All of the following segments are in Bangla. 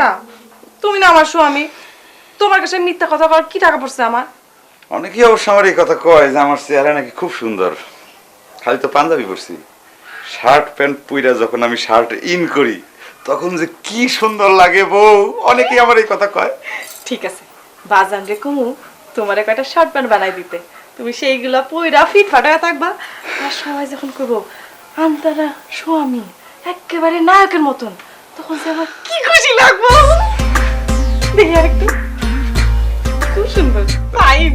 মিথ্যা তুমি না আমার স্বামী। তোমার কাছে মিথ্যা কথা কর কি টাকা পড়ছে আমার? অনেকেই অবশ্য আমার এই কথা কয় যে আমার চেহারা নাকি খুব সুন্দর। খালি তো পাঞ্জাবি পরছি। শার্ট প্যান্ট পুইরা যখন আমি শার্ট ইন করি তখন যে কি সুন্দর লাগে বউ। অনেকেই আমার এই কথা কয়। ঠিক আছে বাজান রে কুমু তোমার একটা শার্ট প্যান্ট বানাই দিতে। তুমি সেইগুলা পইরা ফিট ফাটায় থাকবা। আর সবাই যখন করব আমতারা স্বামী একেবারে নায়কের মতন। তখন সে আমার কি খুশি লাগবো? দেখি আর একটু খুব সুন্দর। ফাইন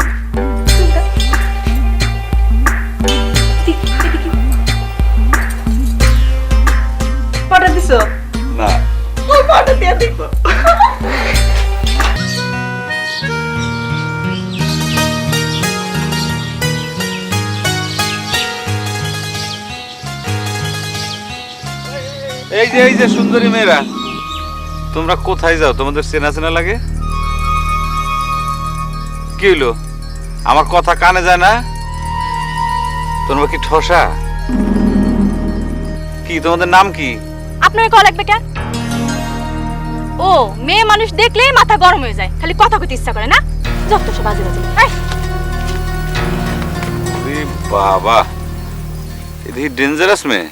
পাঠা দিছো? না। পাটা দিয়ে দেখব এই যে এই যে সুন্দরী মেয়েরা। তোমরা কোথায় যাও? তোমাদের চেনা চেনা লাগে? কি হইল? আমার কথা কানে যায় না? তোমরা কি ঠসা? কি তোমাদের নাম কি? আপনার কল লাগবে কেন? ও মেয়ে মানুষ দেখলেই মাথা গরম হয়ে যায়। খালি কথা কইতে ইচ্ছা করে না? যত সব বাজে বাজে আরে বাবা এদিকে ডেঞ্জারাস মেয়ে।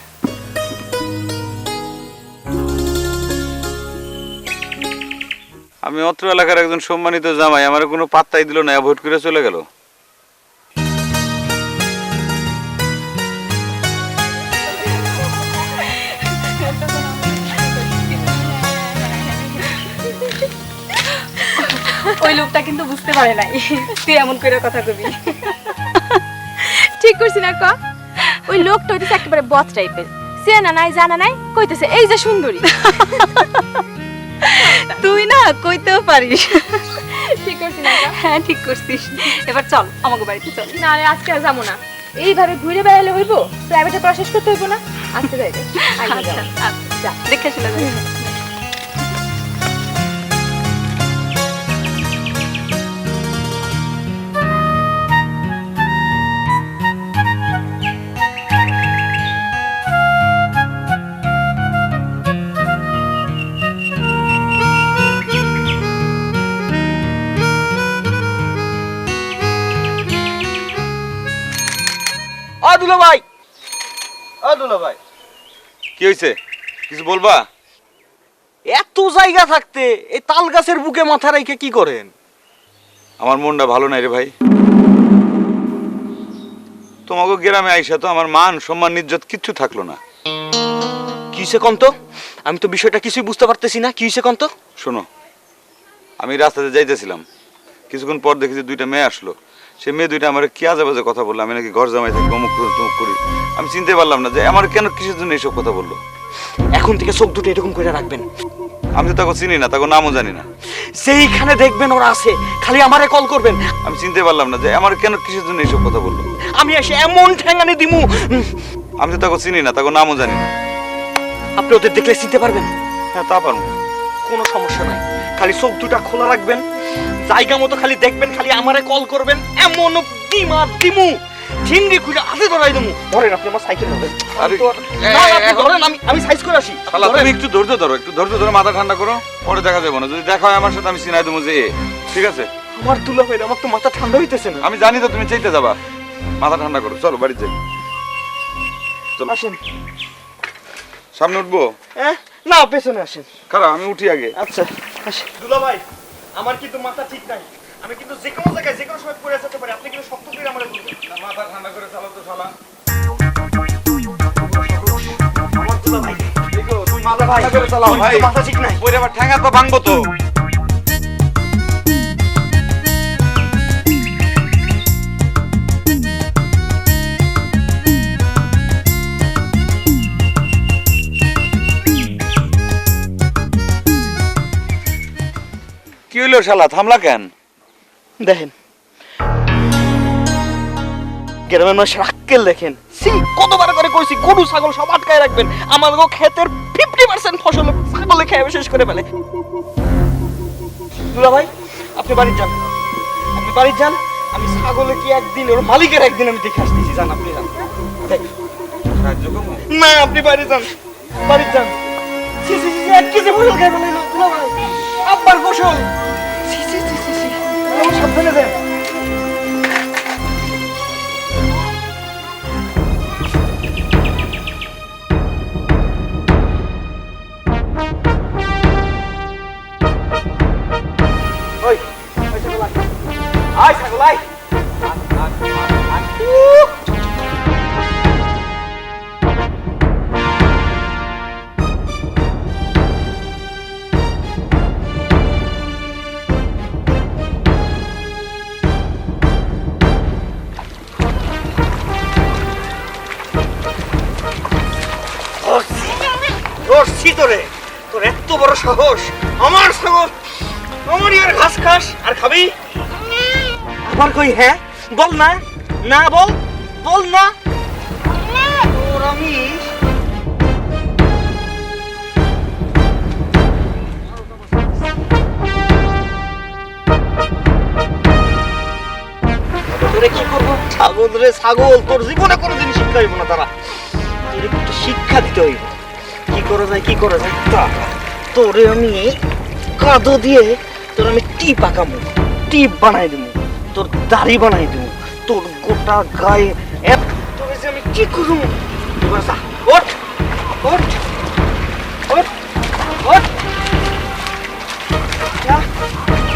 আমি অত্র এলাকার একজন সম্মানিত জামাই আমার কোনো পাত্তাই দিল না অ্যাভয়েড করে চলে গেল। ওই লোকটা কিন্তু বুঝতে পারে নাই। তুই এমন করে কথা কবি। ঠিক করছি না ক? ওই লোকটা হইতেছে একেবারে বথ টাইপের চেনা নাই জানা নাই কইতেছে এই যে সুন্দরী। তুই না কইতেও পারিস। ঠিক করছিস না হ্যাঁ ঠিক করছিস। এবার চল আমাকে বাড়িতে চল। না আরে আজকে আর যাব না। এইভাবে ঘুরে বেড়ালে হইব? প্রাইভেটে প্রসেস করতে হইব না? আজকে যাই আচ্ছা যা দেখে শুনে যাই দুলো ভাই। ও দুলো ভাই। কি হয়েছে কিছু বলবা? এত জায়গা থাকতে এই তাল গাছের বুকে মাথা রেখে কি করেন? আমার মনটা ভালো নাই রে ভাই। তোমাকে গ্রামে আইসা তো আমার মান সম্মান ইজ্জত কিচ্ছু থাকল না। কিসে কন্ত? আমি তো বিষয়টা কিছুই বুঝতে পারতেছি না। কিসে কন্ত? শোনো আমি রাস্তাতে যাইতেছিলাম। কিছুক্ষণ পর দেখি যে দুইটা মেয়ে আসলো। সে মেয়ে দুইটা আমার কি আজে বাজে কথা বলল? আমি নাকি ঘর জামাই থাকি অমুক তমুক করি। আমি চিনতে পারলাম না যে আমার কেন কিসের জন্য এইসব কথা বলল? এখন থেকে চোখ দুটো এরকম করে রাখবেন। আমি তো তাকে চিনি না তাকে নামও জানি না। সেইখানে দেখবেন ওরা আছে খালি আমারে কল করবেন। আমি চিনতে পারলাম না যে আমার কেন কিসের জন্য এইসব কথা বলল? আমি এসে এমন ঠ্যাঙ্গানি দিমু। আমি তো তাকে চিনি না তাকে নামও জানি না। আপনি ওদের দেখলে চিনতে পারবেন। হ্যাঁ তা পারব। কোনো সমস্যা নাই। খালি চোখ দুটা খোলা রাখবেন। জায়গা মতো খালি দেখবেন খালি আমারে কল করবেন এমন দিমা দিমু ঝিঙ্গি খুঁজে হাতে ধরাই দেবো। ধরেন আপনি আমার সাইকেল ধরেন। আরে, ধরেন আমি আমি সাইজ করে আসি। শালা তুমি একটু ধৈর্য ধরো একটু ধৈর্য ধরে মাথা ঠান্ডা করো পরে দেখা যাবে না। যদি দেখা হয় আমার সাথে আমি চিনাই দেবো যে ঠিক আছে? আমার তুলা হয়ে আমার তো মাথা ঠান্ডা হইতেছে না। আমি জানি তো তুমি চাইতে যাবা। মাথা ঠান্ডা করো চলো বাড়ি যাই। চলো। আসেন। সামনে উঠবো? না পেছনে আসেন। খারাপ আমি উঠি আগে। আচ্ছা আসেন। দুলা ভাই আমার কিন্তু মাথা ঠিক নাই। আমি কিন্তু যে কোনো জায়গায় যে কোনো সময় পড়ে যেতে পারি। আপনি কিন্তু শক্ত করে আমার মাথা ঠান্ডা করে চালাও তো শালা। আমার ভাই দেখো তুমি মাথা ঠান্ডা করে চালাও ভাই। মাথা ঠিক নাই। আবার ঠ্যাঙ্গা তো ভাঙবো তো। কি শালা, থামলা কেন? দেখেন। গ্রামের মানুষের আক্কেল দেখেন। সি কতবার করে কইছি, গরু, ছাগল সব আটকায় রাখবেন। আমার গো ক্ষেতের ফিফটি পার্সেন্ট ফসল ছাগলে খেয়ে শেষ করে ফেলে। দুলা ভাই, আপনি বাড়ি যান। আপনি বাড়ি যান, আমি ছাগলে কি একদিন, ওর মালিকের একদিন আমি দেখে আসতেছি, যান আপনি যান। না, আপনি বাইরে যান। বাড়ি যান। এক কেজি ফসল খাই ফেলাইলো দুলা ভাই। আব্বার ফসল। সাবধানে দেন। হ্যাঁ? বল না। না বল। বল না। তোর আমি তোরে কি করব? ছাগল রে ছাগল। তোর জীবনে কোনোদিন শিক্ষা হইব না তারা তোর একটু শিক্ষা দিতে হইব। কি করা যায় কি করা যায়? তা তোরে আমি কাদো দিয়ে তোর আমি টিপ আঁকামু। টিপ বানাই দেবো তোর দাড়ি বানাই দেবো। তোর গোটা গায়ে এত তোরে যে আমি কি যা, ওঠ ওঠ ওঠ ওঠ।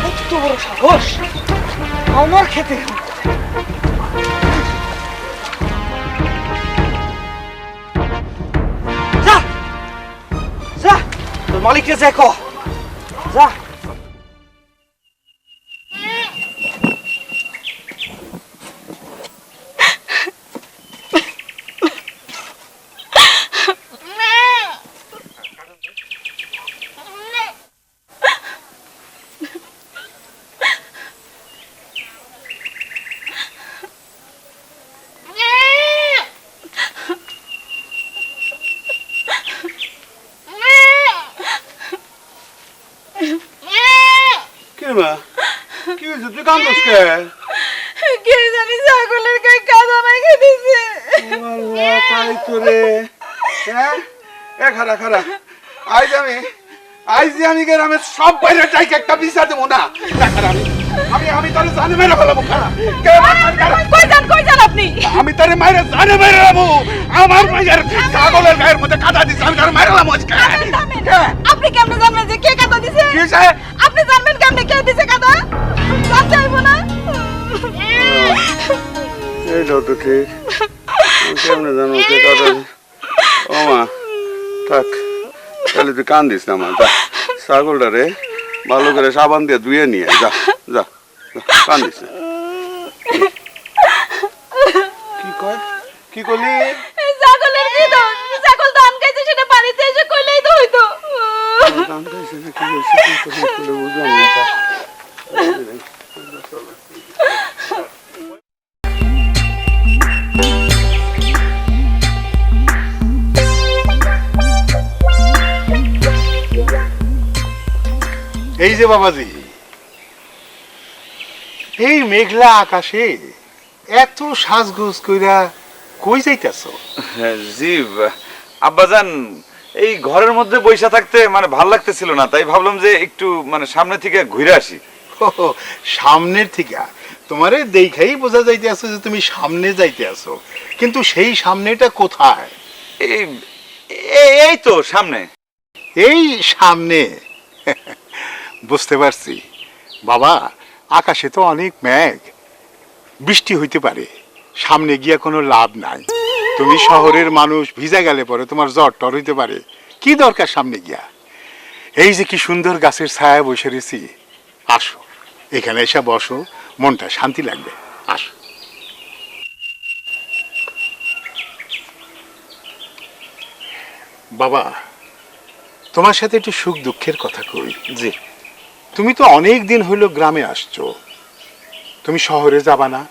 কত বড় সাহস। আমার খেতে মালিককে যা যা কি রে মা কি হয়েছে তুই কান্দস কে? কে জানি ছাগলের গায়ে কাদা মেখে দিছে। আল্লাহ তাই তো রে। হ্যাঁ এ খারা খারা আজ আমি আজ যে আমি গ্রামের সব বাইরে যাই একটা বিচার দেবো না। আমি আমি আমি তাহলে জানে মেরে ফেলাবো খারা? কই যান কই যান আপনি? আমি তারে মাইরে জানে মেরে ফেলাবো। আমার মাইয়ের ছাগলের গায়ের মধ্যে কাদা দিচ্ছে আমি তারে মাইরে ফেলাবো আজকে? আপনি কেমনে জানবেন যে কে কাদা দিছে? কি হয়েছে? আপনি জানবেন কেমনে কে দিছে কাদা? জানতে হইব না। এইটাও তো ঠিক কেমনে জানো কে কথা ও মা থাক। তাহলে তুই কান্দিস না মা যা। ছাগলটা রে ভালো করে সাবান দিয়ে ধুয়ে নিয়ে যা যা যা, কান্দিস না। কি কয়? কি করলি? ছাগলের কি দোষ? ছাগল ধান খাইছে সেটা বাড়িতে এসে কইলেই তো হইতো। এই যে বাবাজি এই মেঘলা আকাশে এত সাজগোজ কইরা কই যাইতেছ? হ্যাঁ, জি আব্বাজান এই ঘরের মধ্যে বৈশা থাকতে মানে ভালো লাগতেছিল না তাই ভাবলাম যে একটু মানে সামনে থেকে ঘুরে আসি। সামনের থেকে? তোমারে দেখাই বোঝা যাইতে আছো যে তুমি সামনে যাইতে আছো। কিন্তু সেই সামনেটা কোথায়? এই এই- এই তো সামনে। এই সামনে? বুঝতে পারছি। বাবা আকাশে তো অনেক মেঘ। বৃষ্টি হইতে পারে। সামনে গিয়া কোনো লাভ নাই। তুমি শহরের মানুষ ভিজা গেলে পরে তোমার জ্বর টর হইতে পারে। কি দরকার সামনে গিয়া? এই যে কি সুন্দর গাছের ছায়া বসে রয়েছি। আসো এখানে এসে বসো মনটা শান্তি লাগবে। আসো। বাবা তোমার সাথে একটু সুখ দুঃখের কথা কই। জি। তুমি তো অনেক দিন হইল গ্রামে আসছো। তুমি শহরে যাবা না?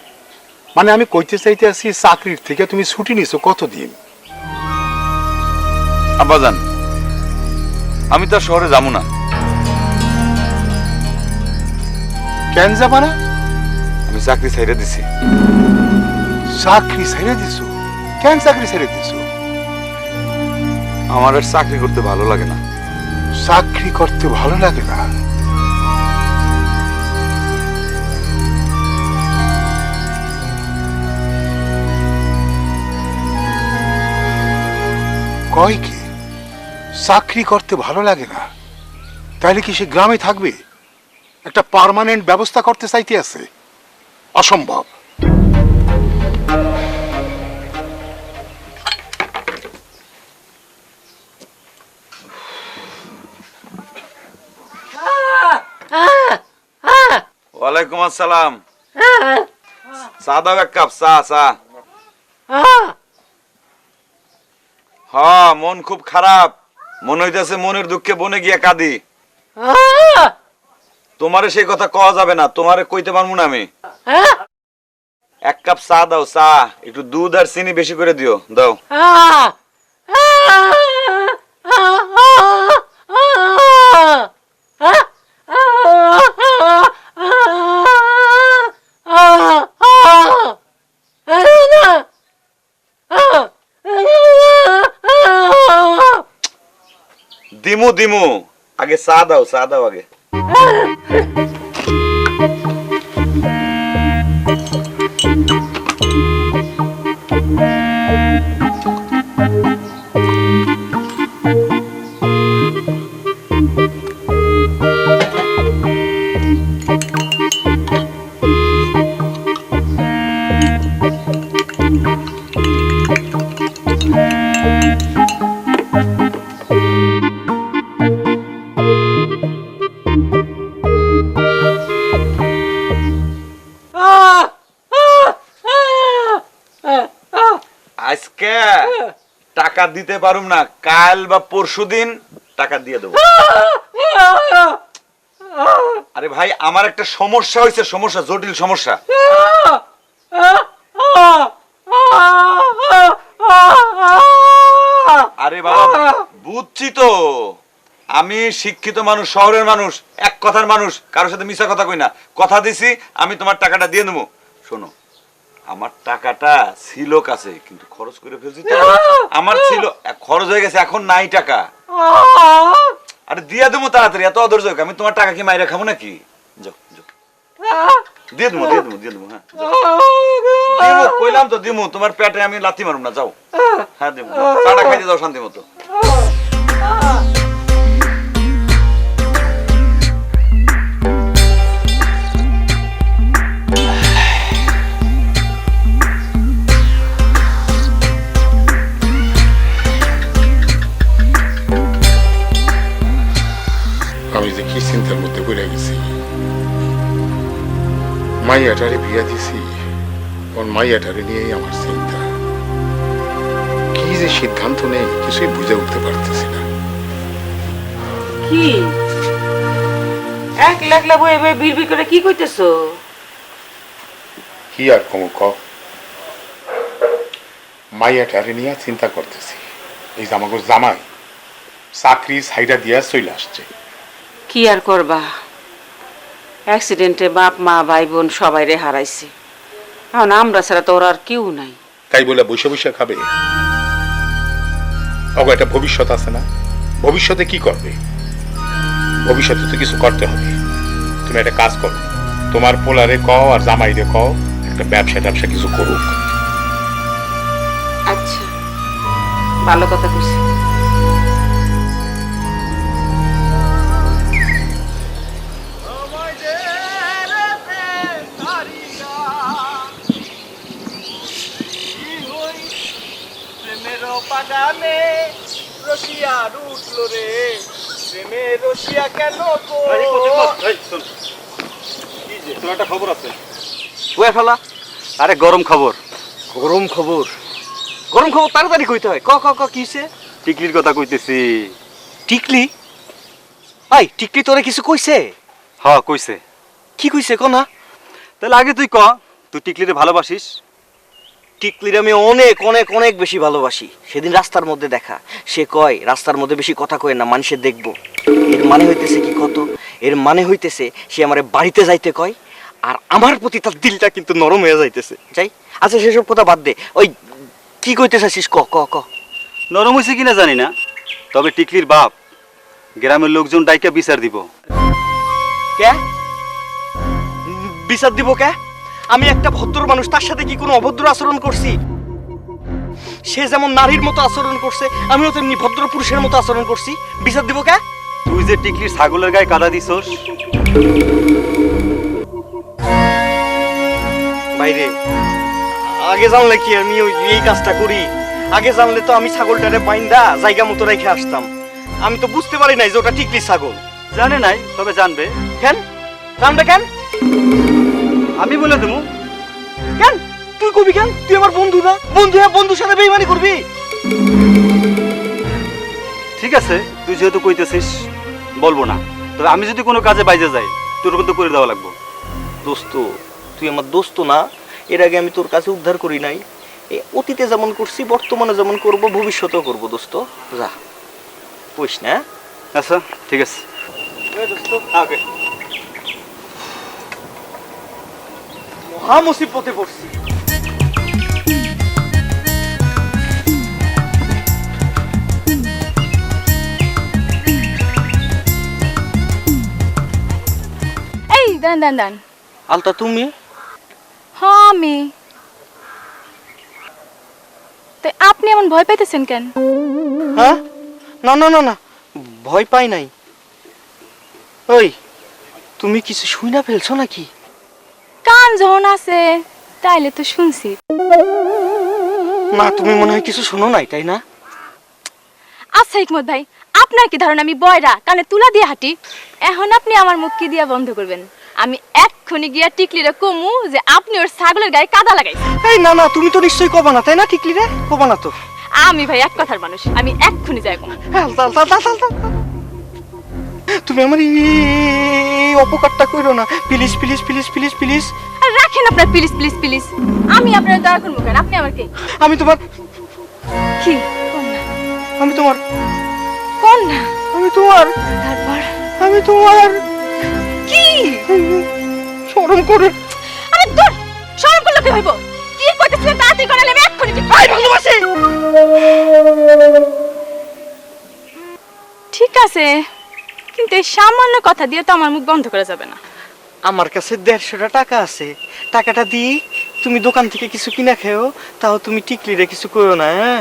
মানে আমি কইতে চাইতে আছি চাকরির থেকে তুমি ছুটি নিছো কতদিন? আব্বাজান আমি তো শহরে যাব না। কেন যাবা না? আমি চাকরি ছাইড়ে দিছি। চাকরি ছেড়ে দিছো? কেন চাকরি ছেড়ে দিছো? আমার আর চাকরি করতে ভালো লাগে না। চাকরি করতে ভালো লাগে না? কয় কি? চাকরি করতে ভালো লাগে না। তাহলে কি সে গ্রামে থাকবে? একটা পার্মানেন্ট ব্যবস্থা করতে চাইতে আছে। অসম্ভব। ওয়ালাইকুম আসসালাম। চা দাও এক কাপ চা চা। হ মন খুব খারাপ। মনে হইতেছে মনের দুঃখে বনে গিয়া কাঁদি। তোমারে সেই কথা কওয়া যাবে না তোমারে কইতে পারব না আমি। এক কাপ চা দাও চা। একটু দুধ আর চিনি বেশি করে দিও দাও। দিমু দিমু। আগে চা দাও চা দাও আগে। দিতে পারুম না, কাল বা পরশু দিন টাকা দিয়ে দেবো। আরে ভাই, আমার একটা সমস্যা হয়েছে, সমস্যা, জটিল সমস্যা। আরে বাবা, বুঝছি তো। আমি শিক্ষিত মানুষ, শহরের মানুষ, এক কথার মানুষ, কারোর সাথে মিশা কথা কই না। কথা দিছি, আমি তোমার টাকাটা দিয়ে দেবো। শোনো আমার টাকাটা ছিল কাছে কিন্তু খরচ করে ফেলছি তো। আমার ছিল খরচ হয়ে গেছে এখন নাই টাকা। আরে দিয়া দেবো তাড়াতাড়ি এত অধৈর্য। আমি তোমার টাকা কি মাইরে খাব নাকি? যাও যাও। দিয়ে দেবো দিয়ে দেবো দিয়ে দেবো হ্যাঁ। দিমু কইলাম তো দিমু তোমার পেটে আমি লাথি মারুম না যাও। হ্যাঁ দিমু চাটা খাইতে যাও শান্তি মতো। কি চিন্তার মধ্যে পড়ে গেছি মাইয়াটারে বিয়া দিছি ওর মাইয়াটারে নিয়েই আমার চিন্তা কি যে সিদ্ধান্ত নেই কিছুই বুঝে উঠতে পারতেছি না কি এক লাখ লাখ বয়ে বয়ে বিড় বিড় করে কি কইতেছো কি আর কম ক মাইয়াটারে নিয়ে চিন্তা করতেছি এই আমাকে জামাই চাকরি সাইডা দিয়া চলে আসছে কি আর করবা? অ্যাক্সিডেন্টে বাপ মা ভাই বোন সবাই রে হারাইছে। এখন আমরা ছাড়া তোর আর কেউ নাই। তাই বলে বসে বসে খাবে? অগো একটা ভবিষ্যৎ আছে না? ভবিষ্যতে কি করবে? ভবিষ্যতে তো কিছু করতে হবে। তুমি একটা কাজ করো। তোমার পোলারে কও আর জামাইরে কও একটা ব্যবসা ট্যাবসা কিছু করুক। আচ্ছা। ভালো কথা কইছি। বাগানে রসিয়া উঠল রে। প্রেমের রসিয়া কেন তোমার একটা খবর আছে। ওয়ে ফেলা। আরে গরম খবর। গরম খবর? গরম খবর তাড়াতাড়ি কইতে হয়। ক ক ক কিছে টিকলির কথা কইতেছি। টিকলি? আই টিকলি তোরে কিছু কইছে? হ কইছে। কি কইছে কোনা? তাহলে আগে তুই ক তুই টিকলিরে ভালোবাসিস? টিকলির আমি অনেক অনেক অনেক বেশি ভালোবাসি। সেদিন রাস্তার মধ্যে দেখা। সে কয় রাস্তার মধ্যে বেশি কথা কয় না মানুষে দেখব। এর মানে হইতেছে কি কত? এর মানে হইতেছে সে আমার বাড়িতে যাইতে কয় আর আমার প্রতি তার দিলটা কিন্তু নরম হয়ে যাইতেছে। যাই আচ্ছা সেসব কথা বাদ দে। ওই কি কইতে চাইছিস? ক ক ক। নরম হয়েছে কিনা জানি না তবে টিকলির বাপ গ্রামের লোকজন ডাইকা বিচার দিব। কে? বিচার দিব কে? আমি একটা ভদ্র মানুষ তার সাথে কি কোনো অভদ্র আচরণ করছি? সে যেমন নারীর মতো আচরণ করছে আমিও তেমনি ভদ্র পুরুষের মতো আচরণ করছি। বিচার দিব কে? তুই যে টিকলির ছাগলের গায়ে কাদা দিছস। বাইরে আগে জানলে কি আমি ওই এই কাজটা করি? আগে জানলে তো আমি ছাগলটারে বাইন্দা জায়গা মতো রেখে আসতাম। আমি তো বুঝতে পারি নাই যে ওটা টিকলি ছাগল। জানে নাই তবে জানবে। কেন? জানবে কেন? আমি বলে দেবো। কেন? তুই কবি কেন? তুই আমার বন্ধু না? বন্ধু হ্যাঁ বন্ধুর সাথে বেইমানি করবি? ঠিক আছে তুই যেহেতু কইতেছিস বলব না। তবে আমি যদি কোনো কাজে বাইজে যাই তোর কিন্তু করে দেওয়া লাগবো। দোস্ত তুই আমার দোস্ত না? এর আগে আমি তোর কাছে উদ্ধার করি নাই। এ অতীতে যেমন করছি বর্তমানে যেমন করব ভবিষ্যতেও করব দোস্ত। যা কইস না? আচ্ছা ঠিক আছে। ওকে মহা মুসিবতে পড়ছি এই দান দান দান আলতা তুমি? হ্যাঁ আমি। তো আপনি এমন ভয় পাইতেছেন কেন? হ্যাঁ? না না না না। ভয় পাই নাই। ওই তুমি কিছু শুই না ফেলছো নাকি? কান যখন আছে তাইলে তো শুনছি। না তুমি মনে হয় কিছু শোনো নাই তাই না? আচ্ছা হিকমত ভাই আপনার কি ধারণা? আমি বয়রা কানে তুলা দিয়ে হাঁটি। এখন আপনি আমার মুখ কি দিয়া বন্ধ করবেন? আমি এক্ষুনি গিয়া টিকলিরে কমু যে আপনি ওর ছাগলের গায়ে কাদা লাগাইছেন। এই না না তুমি তো নিশ্চয়ই কবা না তাই না ঠিকলি রে কবা না তো। আমি ভাই এক কথার মানুষ আমি এক্ষুনি যাই কমু আলতা আলতা আলতা আলতা, আলতা। তুমি আমার এই অপকারটা করো না। Please please please please please. রাখেন আপনার প্লিজ প্লিজ প্লিজ। আমি আপনার দয়া করব কেন? আপনি আমার কে আমি তোমার কি? আমি তোমার কোন না আমি তোমার তারপর? আমি তোমার কি? শরম করে আরে দূর! শরম করলে কি হইব? কি কইতেছিলেন তাড়াতাড়ি করালে আমি এক্ষুনি আই ভালোবাসি! ঠিক আছে। কিন্তু এই সামান্য কথা দিয়ে তো আমার মুখ বন্ধ করা যাবে না। আমার কাছে দেড়শোটা টাকা আছে। টাকাটা দিই তুমি দোকান থেকে কিছু কিনা খেও তাও তুমি টিকলি রে কিছু করো না হ্যাঁ?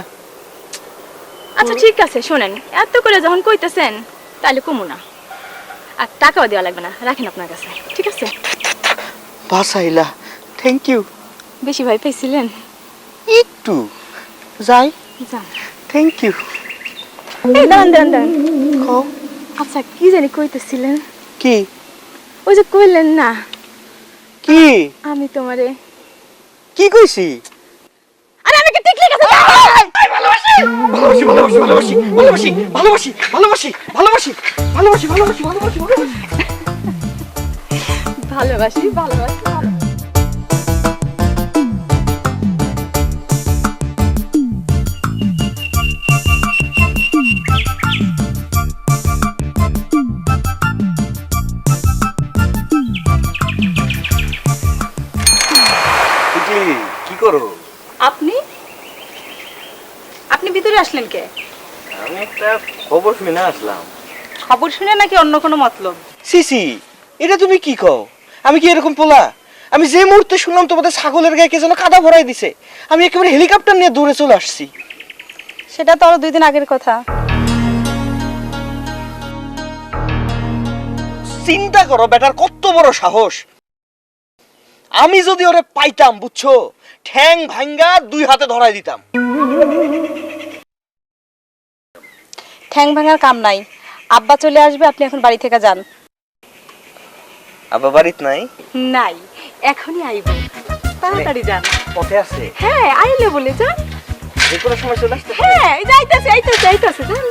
আচ্ছা ঠিক আছে শোনেন এত করে যখন কইতেছেন তাহলে কমু না। আর টাকাও দেওয়া লাগবে না রাখেন আপনার কাছে ঠিক আছে? বাসাইলা থ্যাংক ইউ বেশি ভয় পেয়েছিলেন একটু যাই। থ্যাংক ইউ দাঁড়ান দাঁড়ান দাঁড়ান। আচ্ছা কি জানি কইতেছিলেন কি ওই যে কইলেন না কি আমি তোমারে কি কইছি আরে আমি কি টিকলি কাছে ভালোবাসি ভালোবাসি ভালোবাসি ভালোবাসি ভালোবাসি ভালোবাসি ভালোবাসি ভালোবাসি ভালোবাসি ভালোবাসি ভালোবাসি ভালোবাসি ভালোবাসি ভালো- করো। আপনি? আপনি ভিতরে আসলেন কে? আমি একটা খবর শুনে আসলাম। খবর শুনে নাকি অন্য কোনো মতলব? সিসি এটা তুমি কি কও? আমি কি এরকম পোলা? আমি যে মুহূর্তে শুনলাম তোমাদের ছাগলের গায়ে কে যেন কাদা ভরাই দিছে আমি একেবারে হেলিকপ্টার নিয়ে দৌড়ে চলে আসছি। সেটা তো আরও দুই দিন আগের কথা। চিন্তা করো বেটার কত বড় সাহস। আমি যদি ওরে পাইতাম বুঝছ? ঠ্যাং ভাঙ্গা দুই হাতে ধরাই দিতাম। ঠ্যাং ভাঙার কাম নাই। আব্বা চলে আসবে আপনি এখন বাড়ি থেকে যান। আব্বা বাড়িত নাই? নাই এখনই আইব। তাড়াতাড়ি যান। পথে আছে? হ্যাঁ আইলে বলে যান। যে কোনো সময় চলে আসতে হ্যাঁ এই যাইতেছে যাইতেছে যাইতেছে যান।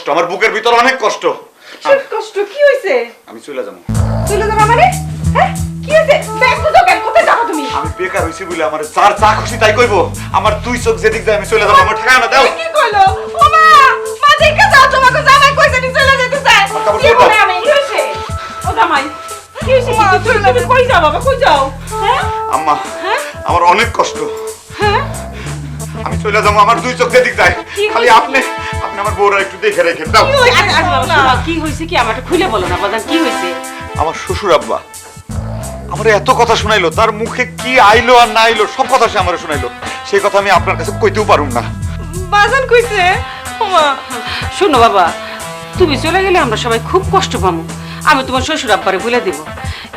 কষ্ট আমার বুকের ভিতর অনেক কষ্ট। কষ্ট কি হয়েছে আমি চলে যাব। চলে যাবা মানে? হ্যাঁ? কি হয়েছে ব্যস্ত তো কেন? কোথায় যাব তুমি? আমি বেকার হইছি বলে আমার যার যা খুশি তাই কইবো। আমার দুই চোখ যেদিক যায় আমি চলে যাব আমার ঠিকানা দাও। কি কইলো? ও মা মা দেখা যাও তোমাকে জামাই কইছে নি চলে যেতে চায় আমার কি বলে আমি? কি হয়েছে ও জামাই কি হয়েছে কি তুমি তুমি কই যাও বাবা কই যাও? হ্যাঁ? আম্মা আমার অনেক কষ্ট। আমি চলে যাব আমার দুই চোখ যেদিক যায়। খালি আপনি আপনি আমার বউরা একটু দেখে রেখেন দাও। কি হয়েছে? কি আমার খুলে বলো না বাদান কি হয়েছে? আমার শ্বশুর আব্বা আমার এত কথা শুনাইলো তার মুখে কি আইলো আর না আইলো সব কথা সে আমার শুনাইলো। সেই কথা আমি আপনার কাছে কইতেও পারুম না। বাজান কইছে? ও শোনো বাবা তুমি চলে গেলে আমরা সবাই খুব কষ্ট পাবো আমি তোমার শ্বশুর আব্বারে বলে দেব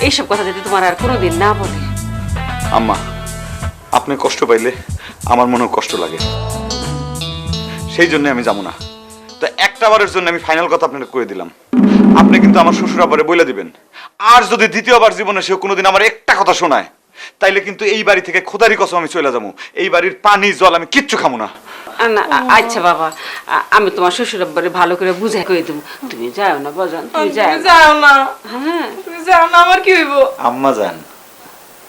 এইসব কথা যদি তোমার আর কোনোদিন না বলে। আম্মা আপনি কষ্ট পাইলে আমার মনেও কষ্ট লাগে। সেই জন্য আমি যাব না। তো একটা বারের জন্য আমি ফাইনাল কথা আপনাকে করে দিলাম। আপনি কিন্তু আমার শ্বশুর আবারে বলে দিবেন। আর যদি দ্বিতীয়বার জীবনে সে কোনোদিন আমার একটা কথা শোনায় তাইলে কিন্তু এই বাড়ি থেকে খোদারি কসম আমি চলে যাব। এই বাড়ির পানি জল আমি কিচ্ছু খাব না। না, আচ্ছা বাবা আ- আমি তোমার শ্বশুর আব্বারে ভালো করে বুঝাই করে দেবো। তুমি যাও না বাজান তুমি যাও। তুমি যাও না। হ্যাঁ। তুমি যাও না আমার কি হইব? আম্মা যান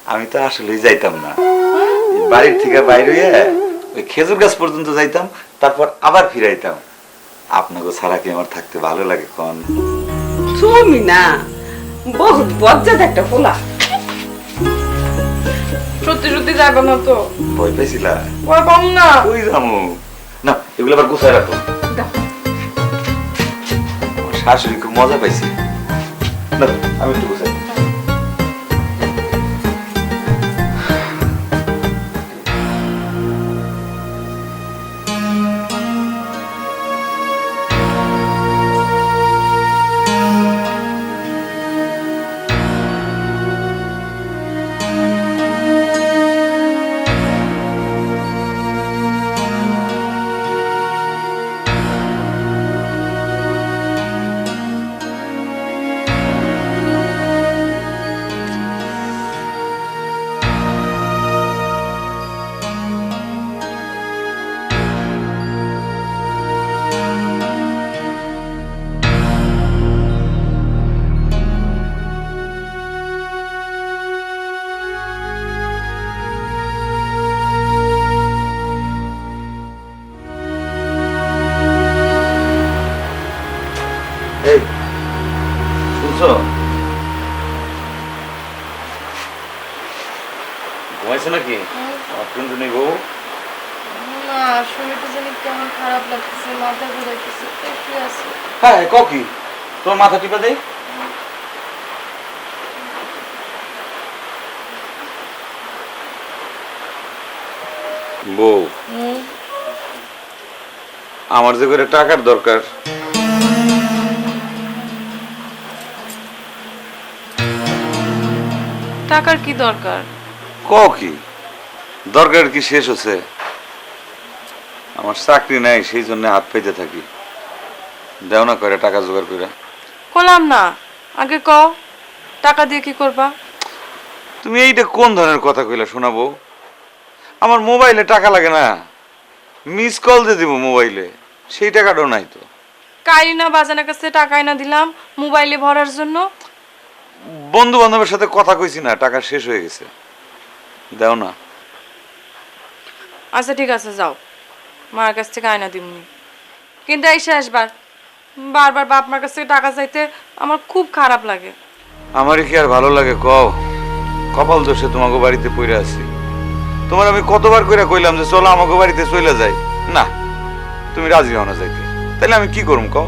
আমি তো আসলেই যাইতাম না। বাড়ির থেকে বাইরে হইয়া ওই খেজুর গাছ পর্যন্ত যাইতাম তারপর আবার ফিরাইতাম। আপনাকে ছাড়া কি আমার থাকতে ভালো লাগে কন? তুমি না বহুত বজ্জাত একটা পোলা। সত্যি সত্যি যাবে না তো। ভয় পাইছিলা? ওই পাম না। ওই যামু না এগুলো আবার গুছাই রাখো। শাশুড়ি খুব মজা পাইছি। না আমি একটু গুছাই ক? তোর মাথা টিপা দেই? বউ। আমার যে করে টাকার দরকার। টাকার কি দরকার? ক কি? দরকার কি শেষ হচ্ছে? আমার চাকরি নাই সেই জন্য হাত পাইতে থাকি। দেও না করে টাকা জোগাড় করে কলাম না। আগে কও টাকা দিয়ে কি করবা? তুমি এইটা কোন ধরনের কথা কইলা শোনাবো আমার মোবাইলে টাকা লাগে না। মিস কল দিয়ে দিব মোবাইলে। সেই টাকাটাও নাই তো। কারিনা বাজানের কাছে টাকা এনে দিলাম মোবাইলে ভরার জন্য? বন্ধু বান্ধবের সাথে কথা কইছি না টাকা শেষ হয়ে গেছে। দাও না। আচ্ছা ঠিক আছে যাও। মার কাছ থেকে আয়না দিমনি। কিন্তু এই শেষবার বারবার বাপ মার কাছ থেকে টাকা চাইতে আমার খুব খারাপ লাগে। আমারই কি আর ভালো লাগে কও? কপাল দোষে তোমাকে বাড়িতে পড়ে আছি। তোমার আমি কতবার কইরা কইলাম যে চলো আমাকে বাড়িতে চলে যাই? না তুমি রাজি হও না যাইতে। তাহলে আমি কি করুম কও?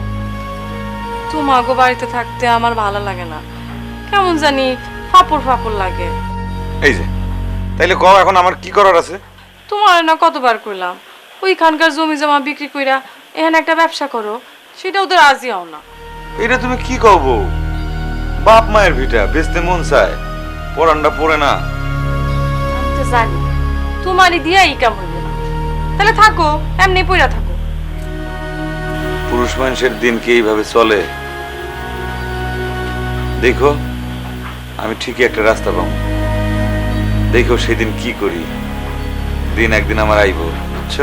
তোমাগো বাড়িতে থাকতে আমার ভালো লাগে না। কেমন জানি ফাপড় ফাপড় লাগে। এই যে তাইলে কও এখন আমার কি করার আছে? তোমার না কতবার কইলাম? ওইখানকার জমি জমা বিক্রি কইরা এখানে একটা ব্যবসা করো। সেটাও তো রাজি হও না। এটা তুমি কি কও বউ? বাপ মায়ের ভিটা বেচতে মন চায়। পরানটা পড়ে না। আমি তো জানি তোমারই দিয়া এই কাম হইবে না তাহলে থাকো এমনি পইরা থাকো। পুরুষ মানুষের দিন কি এইভাবে চলে? দেখো আমি ঠিকই একটা রাস্তা পাবো। দেখো সেদিন কি করি। দিন একদিন আমার আইব বুঝছ?